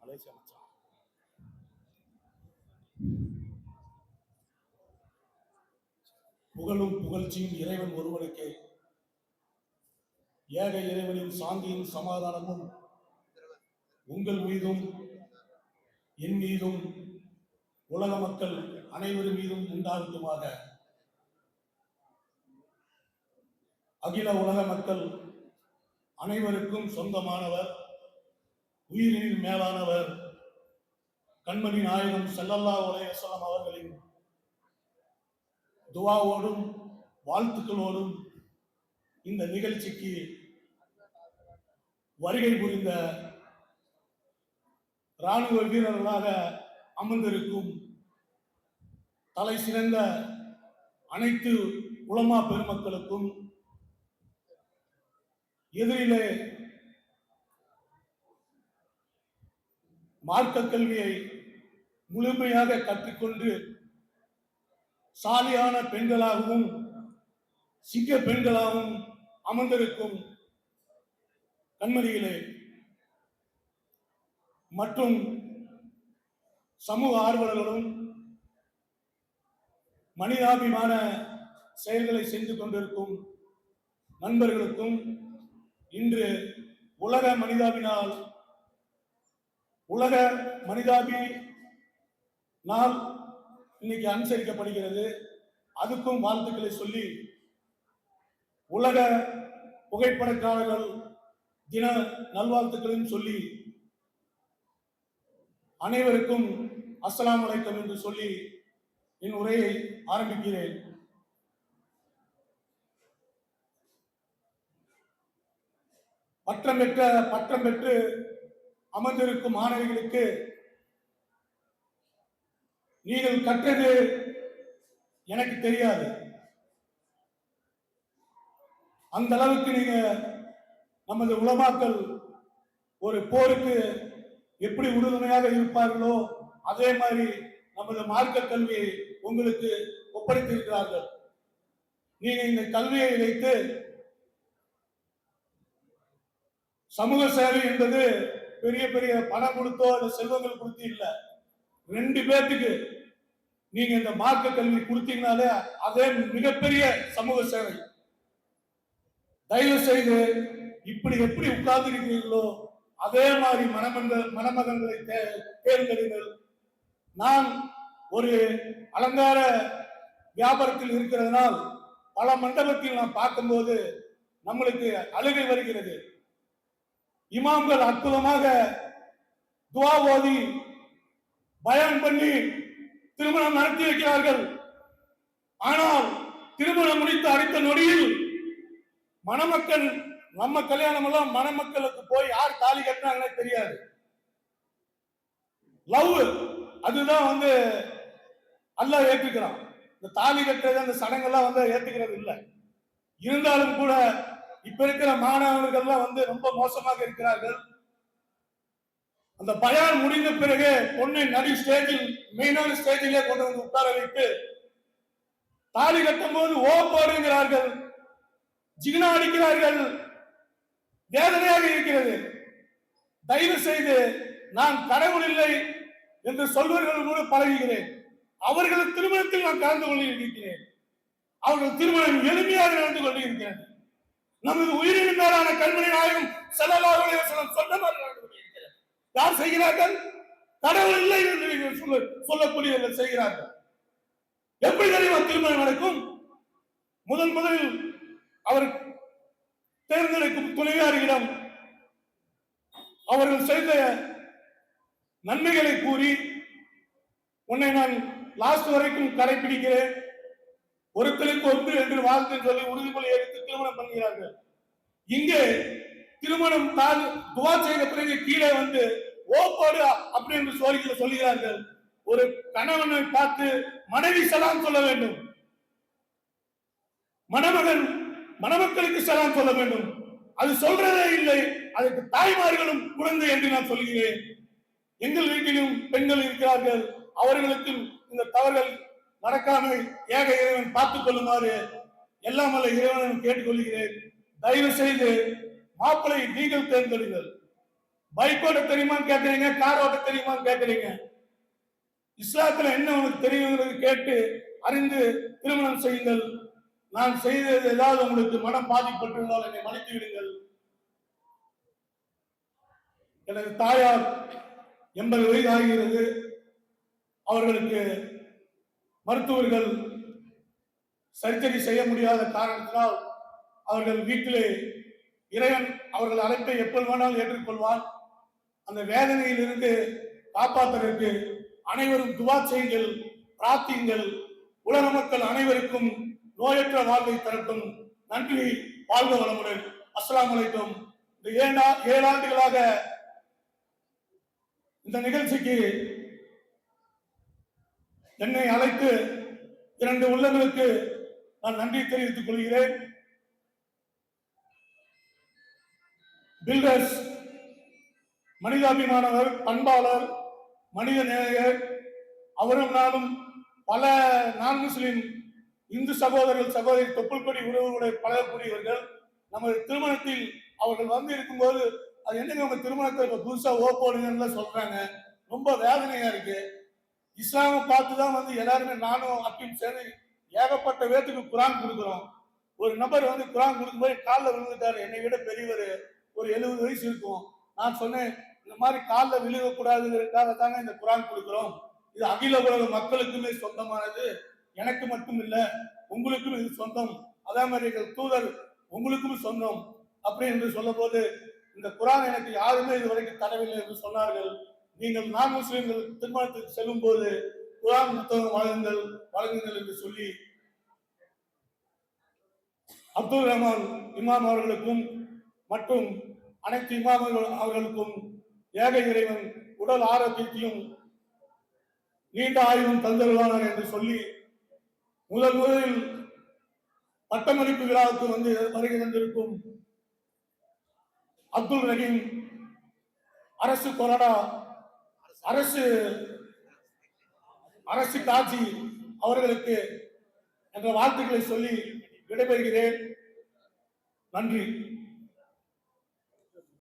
Malaysia மச்சான் புகழும் புகழ்ச்சியும் இறைவன் ஒருவனுக்கே. ஏக இறைவனின் சாந்தியும் சமாதானமும் உங்கள் மீதும் என் மீதும் உலக மக்கள் அனைவரும் மீதும் உண்டாகட்டுமாக அகில உலக மக்கள் அனைவருக்கும் சொந்தமானவர் உயிரினில் மேலானவர் கண்மணி நாயகம் செல்லல்லா உலகம் அவர்களின் துவாவோடும் வாழ்த்துக்களோடும் இந்த நிகழ்ச்சிக்கு வருகை புரிந்த ராணுவ வீரர்களாக அமர்ந்திருக்கும் தலை சிறந்த அனைத்து உலமா பெருமக்களுக்கும் எதிரிலே மார்க்க கல்வியை முழுமையாக கற்றுக்கொண்டு சாலியான பெண்களாகவும் சிங்க பெண்களாகவும் அமர்ந்திருக்கும் கண்மணிகளே மற்றும் சமூக ஆர்வலர்களும் மனிதாபிமான செயல்களை செய்து கொண்டிருக்கும் நண்பர்களுக்கும் இன்று உலக மனிதாபினால் உலக மனிதாபி நாள் இன்னைக்கு அனுசரிக்கப்படுகிறது. அதுக்கும் வாழ்த்துக்களை சொல்லி உலக புகைப்படக்காரர்கள் தின நல்வாழ்த்துக்களையும் சொல்லி அனைவருக்கும் அஸ்லாம் அலைக்கும் என்று சொல்லி என் உரையை ஆரம்பிக்கிறேன். பட்டம் பெற்ற பட்டம் பெற்று அமர்ந்திருக்கும் மாணவிகளுக்கு நீங்கள் கற்றது எனக்கு தெரியாது. அந்த அளவுக்கு நீங்க நமது உலமாக்கள் ஒரு போருக்கு எப்படி உறுதுணையாக இருப்பார்களோ அதே மாதிரி நமது மார்க்க கல்வியை உங்களுக்கு ஒப்படைத்திருக்கிறார்கள். நீங்க இந்த கல்வியை வைத்து சமூக சேவை என்பது பெரிய பெரிய பணம் கொடுத்தோ அல்ல செல்வங்கள் கொடுத்து இல்லை. ரெண்டு பேர்த்துக்கு நீங்க இந்த மார்க்க கல்வி கொடுத்தீங்கனாலே அதே மிகப்பெரிய சமூக சேவை. தயவு செய்து இப்படி எப்படி உட்கார்ந்துருக்கிறீர்களோ அதே மாதிரி மணமங்கள் மணமகன்களை தேர்ந்தெடுங்கள். நான் ஒரு அலங்கார வியாபாரத்தில் இருக்கிறதுனால் பல மண்டபத்தில் நான் பார்க்கும்போது நம்மளுக்கு அழுகை வருகிறது. இமாம்கள் அற்புதமாக துவா ஓதி பயன் பண்ணி திருமணம் நடத்தி வைக்கிறார்கள் ஆனால் திருமணம் முடித்து அடுத்த நொடியில் மணமக்கள் நம்ம கல்யாணம் எல்லாம் மணமக்களுக்கு போய் யார் தாலி கட்டினாங்கன்னு தெரியாது. லவ் அதுதான் வந்து அல்ல ஏற்றுக்கிறான் இந்த தாலி கட்டுறது அந்த சடங்கெல்லாம் வந்து ஏத்துக்கிறது இல்லை. இருந்தாலும் கூட இப்ப இருக்கிற மாணவர்கள்லாம் வந்து ரொம்ப மோசமாக இருக்கிறார்கள். அந்த பயான் முடிந்த பிறகு பொண்ணை நடு ஸ்டேஜில் மெயினான ஸ்டேஜிலே கொண்டு வந்து உட்கார வைத்து தாலி கட்டும் போது ஓ போடுகிறார்கள் ஜிகினா அடிக்கிறார்கள். வேதனையாக இருக்கிறது. தயவு செய்து நான் கடவுள் இல்லை என்று சொல்வர்கள் கூட பழகுகிறேன். அவர்கள் திருமணத்தில் நான் கலந்து கொண்டிருக்கிறேன் அவர்கள் திருமணம் எளிமையாக நடந்து கொண்டிருக்கிறது. நமது உயிரின் மேலான கண்மணி நாயகம் ஸல்லல்லாஹு சொன்ன மாதிரி நடந்து யார் செய்கிறார்கள்? கடவுள் இல்லை என்று நீங்கள் சொல்ல சொல்லக்கூடியவர்கள் செய்கிறார்கள்? எப்படி தெரியுமா திருமணம் நடக்கும்? முதன் முதலில் அவர் தேர்ந்தெடுக்கும் துணைவியாரிடம் அவர்கள் செய்த நன்மைகளை கூறி உன்னை நான் லாஸ்ட் வரைக்கும் கடைபிடிக்கிறேன் ஒருத்தருக்கு ஒன்று என்று வாழ்த்து சொல்லி உறுதிமொழி எடுத்து திருமணம் பண்ணுகிறார்கள். இங்கே திருமணம் தான் துவா செய்த பிறகு கீழே வந்து ஓப்பாடு அப்படி என்று சொல்லி சொல்கிறார்கள் ஒரு கணவனை பார்த்து மனைவி சலாம் சொல்ல வேண்டும். மணமகன் மணமக்களுக்கு சலாம் சொல்ல வேண்டும். அது சொல்றதே இல்லை. அதுக்கு தாய்மார்களும் குழந்தை என்று நான் சொல்கிறேன். எங்கள் வீட்டிலும் பெண்கள் இருக்கிறார்கள். அவர்களுக்கு இந்த தவறுகள் நடக்காமல் ஏக இறைவன் பார்த்துக் கொள்ளுமாறு எல்லாம் வல்ல இறைவனும் கேட்டுக்கொள்கிறேன் தயவு செய்து மாப்பிளை நீங்கள் தேர்ந்தெடுங்கள். பைக் ஓட்ட தெரியுமான்னு கேட்கறீங்க கார் ஓட்ட தெரியுமான்னு கேட்கறீங்க. இஸ்லாத்துல என்ன உனக்கு தெரியுங்கிறது கேட்டு அறிந்து திருமணம் செய்யுங்கள். நான் செய்தது ஏதாவது உங்களுக்கு மனம் பாதிப்பட்டிருந்தால் என்னை மன்னித்து விடுங்கள். எனது தாயார் எண்பது வயது ஆகிறது. அவர்களுக்கு மருத்துவர்கள் சர்ஜரி செய்ய முடியாத காரணத்தினால் அவர்கள் வீட்டிலே இறைவன் அவர்கள் அழைப்பை எப்பொழுது வேணாலும் ஏற்றுக்கொள்வார். அந்த வேதனையிலிருந்து காப்பாற்றுவதற்கு அனைவரும் துவா செய்யுங்கள் பிரார்த்தியுங்கள். உலக மக்கள் அனைவருக்கும் நோயற்ற வாழ்வை தரட்டும். நன்றி வாழ்க வளமுடன். அஸ்லாம் வலைக்கும் இந்த ஏழா ஏழாண்டுகளாக இந்த நிகழ்ச்சிக்கு என்னை அழைத்து இரண்டு உள்ளங்களுக்கு நான் நன்றி தெரிவித்துக் கொள்கிறேன். பில்டர்ஸ் மனிதாபிமானவர் பண்பாளர் மனித நேயர் அவரும் நானும் பல நான் முஸ்லிம் இந்து சகோதரர்கள் சகோதரி தொப்புள்படி உறவுகளை பழகக்கூடியவர்கள். நமது திருமணத்தில் அவர்கள் வந்து இருக்கும்போது அது என்னங்க உங்க திருமணத்தை இப்ப புதுசா ஓ போடுங்கன்னு சொல்றாங்க. ரொம்ப வேதனையா இருக்கு. இஸ்லாமை பார்த்து தான் வந்து எல்லாருமே நானும் அப்படின்னு சேர்ந்து ஏகப்பட்ட பேத்துக்கு குரான் கொடுக்குறோம். ஒரு நபர் வந்து குரான் கொடுக்கும்போது காலில் விழுந்துட்டாரு. என்னை விட பெரியவர். ஒரு எழுபது வயசு இருக்கும். நான் சொன்னேன் இந்த மாதிரி காலில் விழுகக்கூடாதுங்கிறதுக்காக தாங்க இந்த குரான் கொடுக்குறோம். இது அகில உலக மக்களுக்குமே சொந்தமானது. எனக்கு மட்டும் இல்லை உங்களுக்கும் இது சொந்தம். அதே மாதிரி எங்கள் தூதர் உங்களுக்கும் சொந்தம். அப்படி என்று சொல்லும்போது இந்த குரான் எனக்கு யாருமே இதுவரைக்கும் தரவில்லை என்று சொன்னார்கள். நீங்கள் நான் முஸ்லிம்கள் திருமணத்துக்கு செல்லும் போது குரான் புத்தகம் வழங்குங்கள் வழங்குங்கள் என்று சொல்லி அப்துல் ரஹ்மான் இமாம் அவர்களுக்கும் மற்றும் அனைத்து இமாமர்கள் அவர்களுக்கும் ஏக இறைவன் உடல் ஆரோக்கியத்தையும் நீண்ட ஆயுளும் தந்தருவானார் என்று சொல்லி முதல் முதலில் பட்டமளிப்பு விழாவுக்கு வந்து வருகை தந்திருக்கும் அப்துல் ரஹீம் அரசு கொறடா அரசு அரசு காட்சி அவர்களுக்கு என்ற வார்த்தைகளை சொல்லி விடைபெறுகிறேன். நன்றி.